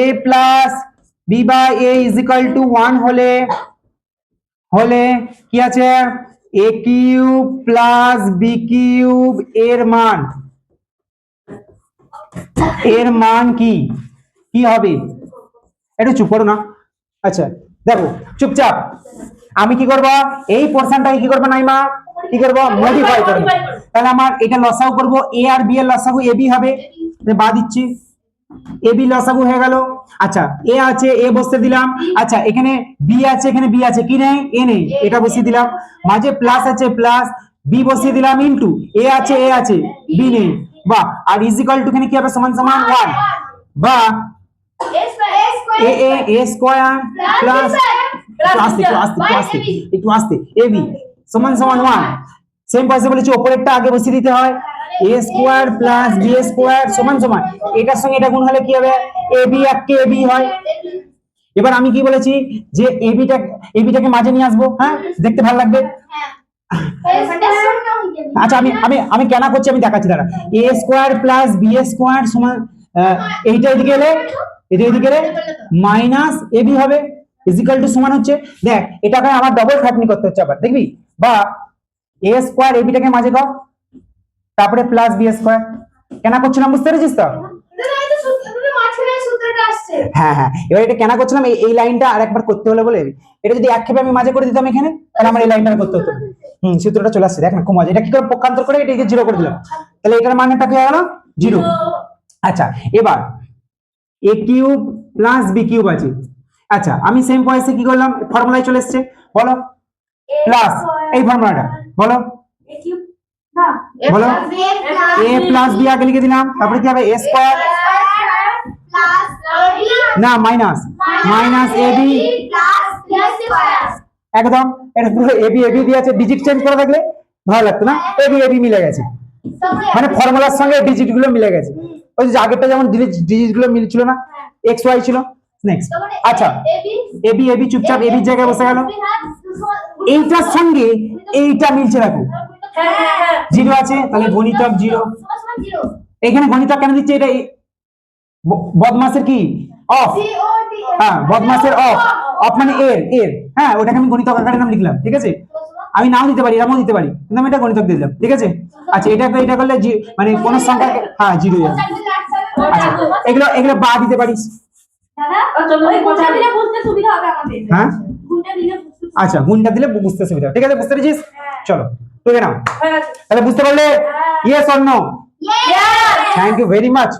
A plus B by A is equal to one হলে হলে কি আছে? A cube plus B cube এর মান। এর মান কি? কি হবে? একটু চুপ করো না। আচ্ছা দেখো, চুপচাপ। আমি কি করব? এই পোর্শনটাকে কি করব, নাইমা? কি করব? মডিফাই করব। তাহলে আমার এটা লসাগু করব। এ আর বি এর লসাগু এ বি হবে। বাদ দিচ্ছি। এ বি লসাগু হয়ে গেল। আচ্ছা এ আছে এ বসতে দিলাম। আচ্ছা এখানে বি আছে এখানে বি আছে। কি নেই? এ নেই। এটা বসিয়ে দিলাম। মাঝে প্লাস আছে প্লাস বি বসিয়ে দিলাম ইনটু এ আছে এ আছে। বি নেই। বাহ আর ইজিক্যাল টু এখানে কি হবে? সমান সমান ওয়ান বা এ এ এ স্কোয়ার প্লাস আস্তে একটু আস্তে একটু আস্তে এ বি সমান সমান ওয়ান সেম পয়সা বলেছি ওপরেরটা আগে বসিয়ে দিতে হয়। A square plus B square সমান সমান। এটার সঙ্গে এটা গুণ হলে কি হবে? এ বি এক কে বি হয়। এবার আমি কি বলেছি? যে এবিটা এবিটাকে মাঝে নিয়ে আসব হ্যাঁ? দেখতে ভালো লাগবে? আচ্ছা আমি আমি আমি কেন করছি, আমি দেখাচ্ছি, দাঁড়া। A square plus B square সমান এইটা এদিকে এলে, এটা এদিকে এলে মাইনাস এ বি হবে। ইজিক্যাল টু সমান হচ্ছে। দেখ, এটাকে আমার ডবল খাটনি করতে হচ্ছে আবার, দেখবি? বা এ স্কোয়ার এবিটাকে মাঝে কর তারপরে প্লাস বি স্কোয়ার কেন করছিলাম বুঝতে পেরেছিস তো? হ্যাঁ হ্যাঁ। এবার এটা কেন করছিলাম এই এই লাইনটা আরেকবার করতে হলে বলে এটা যদি এক খেপে আমি মাঝে করে দিতাম এখানে তাহলে আমার এই লাইনটা আর করতে হতো। হুম সূত্রটা চলে আসছে দেখ না খুব মজা। এটা কি করে পক্ষান্তর করে এটাকে জিরো করে দিলাম। তাহলে এটার মানটা কি হয়ে গেল? জিরো আচ্ছা এবার A cube plus B cube আছে। আচ্ছা আমি সেম পয়সে কি করলাম? ফর্মুলায় চলে এসছে। বলো। প্লাস এই ফর্মুলাটা বলো। বলো। এ প্লাস বি আগে লিখে দিলাম তারপরে কি হবে? এ স্কোয়ার না মাইনাস মাইনাস এ বি একদম। এটা পুরো এবি এবি দিয়ে আছে ডিজিট চেঞ্জ করে থাকলে ভালো লাগতো না? এবি এবি মিলে গেছে। মানে ফর্মুলার সঙ্গে ডিজিটগুলো মিলে গেছে। ওই যে আগেরটা যেমন ডিজিটগুলো মিলছিল না এক্স ওয়াই ছিল। নেক্সট আচ্ছা। এবি এবি চুপচাপ এবির জায়গায় বসে গেল। এইটার সঙ্গে এইটা মিলছে দেখো। জিরো আছে তাহলে গণিতক জিরো। এখানে গণিতক কেন দিচ্ছে এটা এই- বদমাসের কি? অফ। হ্যাঁ বদমাসের অফ। অফ মানে এর এর। হ্যাঁ ওটাকে আমি গণিতক আকারে নাম লিখলাম ঠিক আছে? আমি নাও দিতে পারি এরকমও দিতে পারি। কিন্তু আমি এটা গণিতক দিয়ে দিলাম ঠিক আছে? আচ্ছা এটা এটা করলে মানে কোন সংখ্যা হ্যাঁ জিরো যাবে। আচ্ছা এগুলো এগুলো বা দিতে পারিস। হ্যাঁ আচ্ছা গুণটা দিলে বুঝতে সুবিধা হবে। ঠিক আছে বুঝতে পেরেছিস? চলো তুলে নাও। তাহলে বুঝতে পারলে? Yes or no thank you very much